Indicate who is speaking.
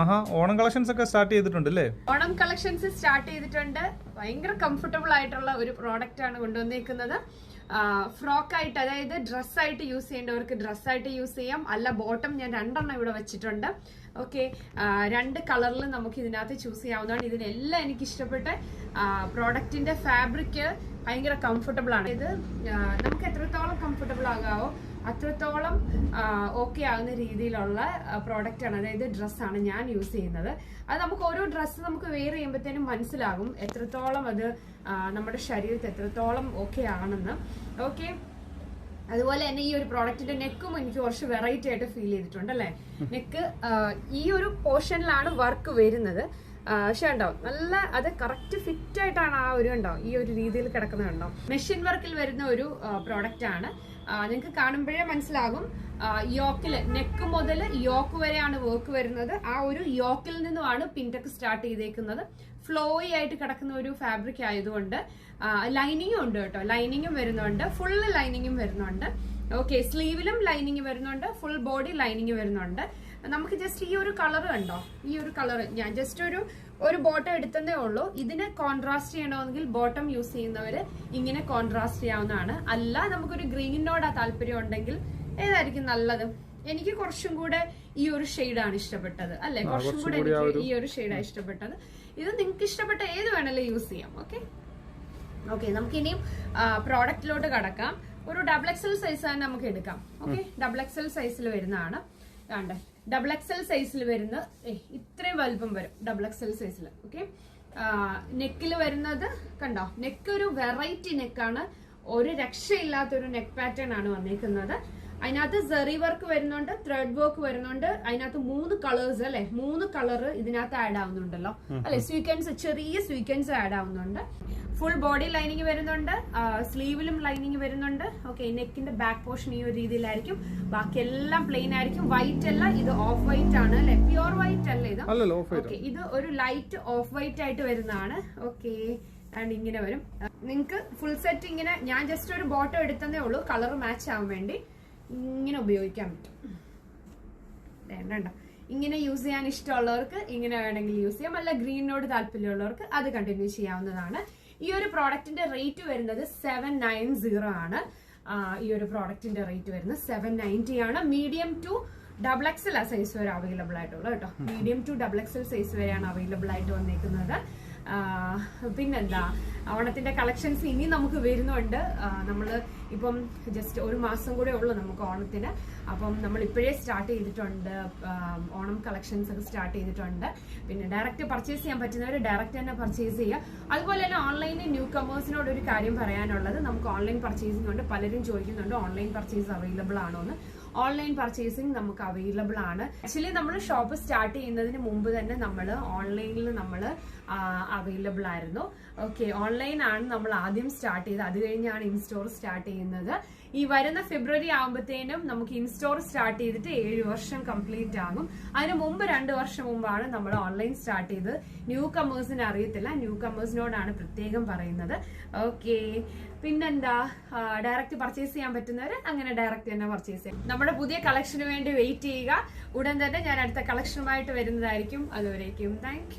Speaker 1: ആഹാ Onam collections ഒക്കെ start ചെയ്തിട്ടുണ്ട് അല്ലേ
Speaker 2: ഓണം കളക്ഷൻസ് സ്റ്റാർട്ട് ചെയ്തിട്ടുണ്ട്. ഭയങ്കര കംഫർട്ടബിൾ ആയിട്ടുള്ള ഒരു പ്രോഡക്റ്റ് ആണ് കൊണ്ടുവന്നിരിക്കുന്നത് ഫ്രോക്ക് ആയിട്ട് അതായത് ഡ്രസ് ആയിട്ട് യൂസ് ചെയ്യേണ്ടവർക്ക് ഡ്രസ് ആയിട്ട് യൂസ് ചെയ്യാം. അല്ല ബോട്ടം ഞാൻ രണ്ടെണ്ണം ഇവിടെ വെച്ചിട്ടുണ്ട്. ഓക്കെ രണ്ട് കളറിൽ നമുക്ക് ഇതിനകത്ത് ചൂസ് ചെയ്യാവുന്നതാണ്. ഇതിനെല്ലാം എനിക്ക് ഇഷ്ടപ്പെട്ട പ്രോഡക്റ്റിന്റെ ഫാബ്രിക് ഭയങ്കര കംഫർട്ടബിൾ ആണ്. ഇത് നമുക്ക് എത്രത്തോളം കംഫർട്ടബിൾ ആകാവോ അത്രത്തോളം ഓക്കെ ആകുന്ന രീതിയിലുള്ള പ്രോഡക്റ്റ് ആണ്. അതായത് ഡ്രസ്സാണ് ഞാൻ യൂസ് ചെയ്യുന്നത്. അത് നമുക്ക് ഓരോ ഡ്രസ്സ് നമുക്ക് വെയർ ചെയ്യുമ്പോഴത്തേനും മനസ്സിലാകും എത്രത്തോളം അത് നമ്മുടെ ശരീരത്തിൽ എത്രത്തോളം ഓക്കെ ആണെന്ന്. ഓക്കെ അതുപോലെ തന്നെ ഈ ഒരു പ്രോഡക്റ്റിന്റെ നെക്കും എനിക്ക് കുറച്ച് വെറൈറ്റി ആയിട്ട് ഫീൽ ചെയ്തിട്ടുണ്ട് അല്ലെ? നെക്ക് ഈ ഒരു പോർഷനിലാണ് വർക്ക് വരുന്നത്. പക്ഷെ ഉണ്ടാവും. നല്ല അത് കറക്റ്റ് ഫിറ്റ് ആയിട്ടാണ് ആ ഒരു ഉണ്ടാവും. ഈ ഒരു രീതിയിൽ കിടക്കുന്നത് ഉണ്ടാവും. മെഷീൻ വർക്കിൽ വരുന്ന ഒരു പ്രോഡക്റ്റ് ആണ്. നിങ്ങൾക്ക് കാണുമ്പോഴേ മനസ്സിലാകും. യോക്കിൽ നെക്ക് മുതൽ യോക്ക് വരെയാണ് വർക്ക് വരുന്നത്. ആ ഒരു യോക്കിൽ നിന്നുമാണ് പിൻടെക്ക് സ്റ്റാർട്ട് ചെയ്തേക്കുന്നത്. ഫ്ലോയി ആയിട്ട് കിടക്കുന്ന ഒരു ഫാബ്രിക് ആയതുകൊണ്ട് ലൈനിങ്ങും ഉണ്ട് കേട്ടോ. ലൈനിങ്ങും വരുന്നുണ്ട്. ഫുള്ള് ലൈനിങ്ങും വരുന്നുണ്ട്. ഓക്കെ സ്ലീവിലും ലൈനിങ് വരുന്നുണ്ട്. ഫുൾ ബോഡി ലൈനിങ് വരുന്നുണ്ട്. നമുക്ക് ജസ്റ്റ് ഈ ഒരു കളർ കണ്ടോ? ഈ ഒരു കളർ ഞാൻ ജസ്റ്റ് ഒരു ഒരു ബോട്ടം എടുത്തതേ ഉള്ളൂ. ഇതിനെ കോൺട്രാസ്റ്റ് ചെയ്യണമെങ്കിൽ ബോട്ടം യൂസ് ചെയ്യുന്നവര് ഇങ്ങനെ കോൺട്രാസ്റ്റ് ചെയ്യാവുന്നതാണ്. അല്ല നമുക്കൊരു ഗ്രീനിനോട് ആ താല്പര്യം ഉണ്ടെങ്കിൽ ഏതായിരിക്കും നല്ലത്? എനിക്ക് കുറച്ചും കൂടെ ഈ ഒരു ഷെയ്ഡാണ് ഇഷ്ടപ്പെട്ടത്. അല്ലെ? കുറച്ചും കൂടെ എനിക്ക് ഈ ഒരു ഷെയ്ഡാണ് ഇഷ്ടപ്പെട്ടത്. ഇത് നിങ്ങൾക്ക് ഇഷ്ടപ്പെട്ട ഏത് വേണമെങ്കിലും യൂസ് ചെയ്യാം. ഓക്കെ ഓക്കെ നമുക്കിനിയും പ്രോഡക്റ്റിലോട്ട് കടക്കാം. ഒരു ഡബിൾ എക്സൽ സൈസ് തന്നെ നമുക്ക് എടുക്കാം. ഓക്കെ ഡബിൾ എക്സൽ സൈസിൽ വരുന്നതാണ്. കണ്ടേ? ഡബിൾ എക്സൽ സൈസിൽ വരുന്ന ഇത്രയും വലുപ്പം വരും ഡബിൾ എക്സൽ സൈസിൽ ഓക്കെ നെക്കിൽ വരുന്നത് കണ്ടോ? നെക്ക് ഒരു വെറൈറ്റി നെക്കാണ് ഒരു രക്ഷയില്ലാത്തൊരു നെക്ക് പാറ്റേൺ ആണ് വന്നേക്കുന്നത്. അതിനകത്ത് സെറി വർക്ക് വരുന്നുണ്ട് ത്രെഡ് വർക്ക് വരുന്നുണ്ട്. അതിനകത്ത് മൂന്ന് കളേഴ്സ് അല്ലെ? മൂന്ന് കളർ ഇതിനകത്ത് ആഡ് ആവുന്നുണ്ടല്ലോ. അല്ലെ? സ്വീക്കൻസ് ചെറിയ സ്വീക്കൻസ് ആഡ് ആവുന്നുണ്ട്. ഫുൾ ബോഡി ലൈനിങ് വരുന്നുണ്ട്. സ്ലീവിലും ലൈനിങ് വരുന്നുണ്ട്. ഓക്കെ നെക്കിന്റെ ബാക്ക് പോർഷൻ ഈ ഒരു രീതിയിലായിരിക്കും. ബാക്കി എല്ലാം പ്ലെയിൻ ആയിരിക്കും. വൈറ്റ് അല്ല ഇത് ഓഫ് വൈറ്റ് ആണ് അല്ലെ? പ്യുവർ വൈറ്റ് അല്ല ഇത്? ഓക്കെ ഇത് ഒരു ലൈറ്റ് ഓഫ് വൈറ്റ് ആയിട്ട് വരുന്നതാണ്. ഓക്കെ ആൻഡ് ഇങ്ങനെ വരും. നിങ്ങൾക്ക് ഫുൾ സെറ്റ് ഇങ്ങനെ ഞാൻ ജസ്റ്റ് ഒരു ബോട്ടം എടുത്തതേ ഉള്ളൂ. കളർ മാച്ച് ആവാൻ വേണ്ടി ഇങ്ങനെ ഉപയോഗിക്കാൻ പറ്റും. വേണ്ട ഇങ്ങനെ യൂസ് ചെയ്യാൻ ഇഷ്ടമുള്ളവർക്ക് ഇങ്ങനെ വേണമെങ്കിൽ യൂസ് ചെയ്യാം. അല്ല ഗ്രീനിനോട് താല്പര്യമുള്ളവർക്ക് അത് കണ്ടിന്യൂ ചെയ്യാവുന്നതാണ്. ഈ ഒരു പ്രോഡക്റ്റിന്റെ റേറ്റ് വരുന്നത് സെവൻ നയൻ സീറോ ആണ്. ഈ ഒരു പ്രോഡക്റ്റിന്റെ റേറ്റ് വരുന്നത് സെവൻ നയന്റി ആണ്. മീഡിയം ടു ഡബിൾ എക്സൽ ആ സൈസ് വരെ അവൈലബിൾ ആയിട്ടുള്ളൂ കേട്ടോ. Medium to double XL size വരെയാണ് അവൈലബിൾ ആയിട്ട് വന്നേക്കുന്നത്. ആ, പിന്നെന്താ ഓണത്തിന്റെ കളക്ഷൻസ് ഇനി നമുക്ക് വരുന്നുണ്ട്. നമ്മൾ ഇപ്പം ജസ്റ്റ് ഒരു മാസം കൂടെ ഉള്ളു നമുക്ക് ഓണത്തിന്. അപ്പം നമ്മൾ ഇപ്പോഴേ സ്റ്റാർട്ട് ചെയ്തിട്ടുണ്ട്. ഓണം കളക്ഷൻസ് ഒക്കെ സ്റ്റാർട്ട് ചെയ്തിട്ടുണ്ട്. പിന്നെ ഡയറക്റ്റ് പർച്ചേസ് ചെയ്യാൻ പറ്റുന്നവർ ഡയറക്റ്റ് തന്നെ പർച്ചേസ് ചെയ്യുക. അതുപോലെ തന്നെ ഓൺലൈൻ ന്യൂ കമേഴ്സിനോട് ഒരു കാര്യം പറയാനുള്ളത്. നമുക്ക് ഓൺലൈൻ പർച്ചേസിംഗ് ഉണ്ട് പലരും ചോദിക്കുന്നുണ്ട് ഓൺലൈൻ പർച്ചേസ് അവൈലബിൾ ആണോ എന്ന് ഓൺലൈൻ പർച്ചേസിംഗ് നമുക്ക് അവൈലബിൾ ആണ്. ആക്ച്വലി നമ്മൾ ഷോപ്പ് സ്റ്റാർട്ട് ചെയ്യുന്നതിന് മുമ്പ് തന്നെ നമ്മൾ ഓൺലൈനിൽ നമ്മൾ അവൈലബിൾ ആയിരുന്നു. ഓക്കെ ഓൺലൈൻ ആണ് നമ്മൾ ആദ്യം സ്റ്റാർട്ട് ചെയ്ത് അത് കഴിഞ്ഞാണ് ഇൻ സ്റ്റോർ സ്റ്റാർട്ട് ചെയ്യുന്നത്. ഈ വരുന്ന ഫെബ്രുവരി ആകുമ്പോഴത്തേനും നമുക്ക് ഇൻസ്റ്റോർ സ്റ്റാർട്ട് ചെയ്തിട്ട് ഏഴ് വർഷം കംപ്ലീറ്റ് ആകും. അതിന് മുമ്പ് രണ്ട് വർഷം മുമ്പാണ് നമ്മൾ ഓൺലൈൻ സ്റ്റാർട്ട് ചെയ്ത് ന്യൂ കമേഴ്സിന് അറിയത്തില്ല. ന്യൂ കമേഴ്സിനോടാണ് പ്രത്യേകം പറയുന്നത്. ഓക്കെ പിന്നെന്താ? ഡയറക്റ്റ് പർച്ചേസ് ചെയ്യാൻ പറ്റുന്നവർ അങ്ങനെ ഡയറക്റ്റ് തന്നെ പർച്ചേസ് ചെയ്യാം. നമ്മുടെ പുതിയ കളക്ഷന് വേണ്ടി വെയിറ്റ് ചെയ്യുക. ഉടൻ തന്നെ ഞാൻ അടുത്ത കളക്ഷനുമായിട്ട് വരുന്നതായിരിക്കും. അതുവരേക്കും. താങ്ക്